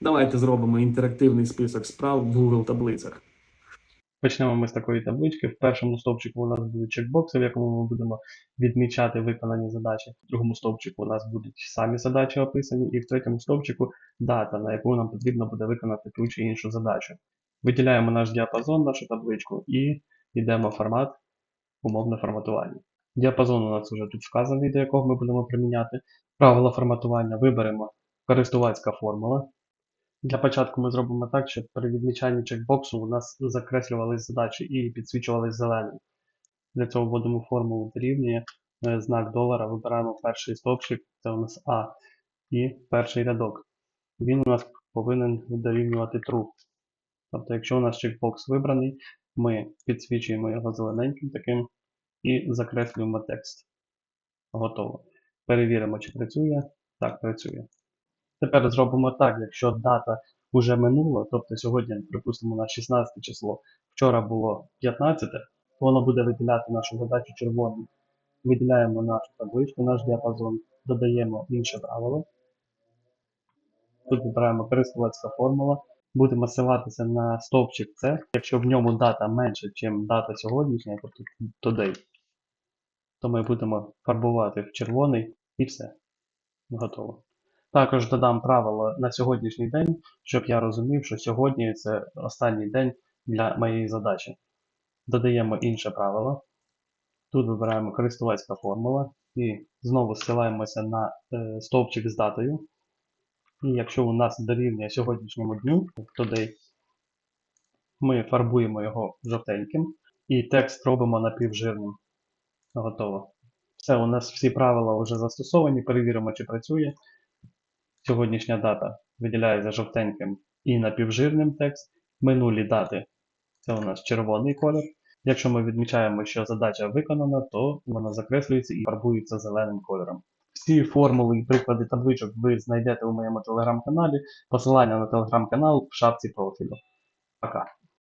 Давайте зробимо інтерактивний список справ в Google таблицях. Почнемо ми з такої таблички. В першому стовпчику у нас будуть чекбокси, в якому ми будемо відмічати виконані задачі. В другому стовпчику у нас будуть самі задачі описані, і в третьому стовпчику дата, на яку нам потрібно буде виконати ту чи іншу задачу. Виділяємо наш діапазон, нашу табличку і йдемо в формат умовне форматування. Діапазон у нас вже тут вказаний, до якого ми будемо приміняти. Правила форматування виберемо користувацька формула. Для початку ми зробимо так, щоб при відмічанні чекбоксу у нас закреслювались задачі і підсвічувались зеленим. Для цього вводимо формулу дорівнює е, знак долара, вибираємо перший стовпчик, це у нас А, і перший рядок. Він у нас повинен дорівнювати true. Тобто, якщо у нас чекбокс вибраний, ми підсвічуємо його зелененьким таким і закреслюємо текст. Готово. Перевіримо, чи працює. Так, працює. Тепер зробимо так, якщо дата вже минула, тобто сьогодні, припустимо, на 16 число, вчора було 15, то воно буде виділяти нашу задачу червоним. Виділяємо нашу табличку, наш діапазон, додаємо інше правило. Тут вибираємо користувацька формула. Будемо ссилатися на стовпчик C. Якщо в ньому дата менше, ніж дата сьогоднішня, тобто today, то ми будемо фарбувати в червоний і все. Готово. Також додам правило на сьогоднішній день, щоб я розумів, що сьогодні це останній день для моєї задачі. Додаємо інше правило. Тут вибираємо користувацька формула і знову ссилаємося на е, стовпчик з датою. І якщо у нас дорівнює сьогоднішньому дню, today, ми фарбуємо його жовтеньким і текст робимо напівжирним. Готово. Все, у нас всі правила вже застосовані, перевіримо, чи працює. Сьогоднішня дата виділяється жовтеньким і напівжирним текст. Минулі дати це у нас червоний колір. Якщо ми відмічаємо, що задача виконана, то вона закреслюється і фарбується зеленим кольором. Всі формули і приклади табличок ви знайдете у моєму телеграм-каналі. Посилання на телеграм-канал в шапці профілю. Пока.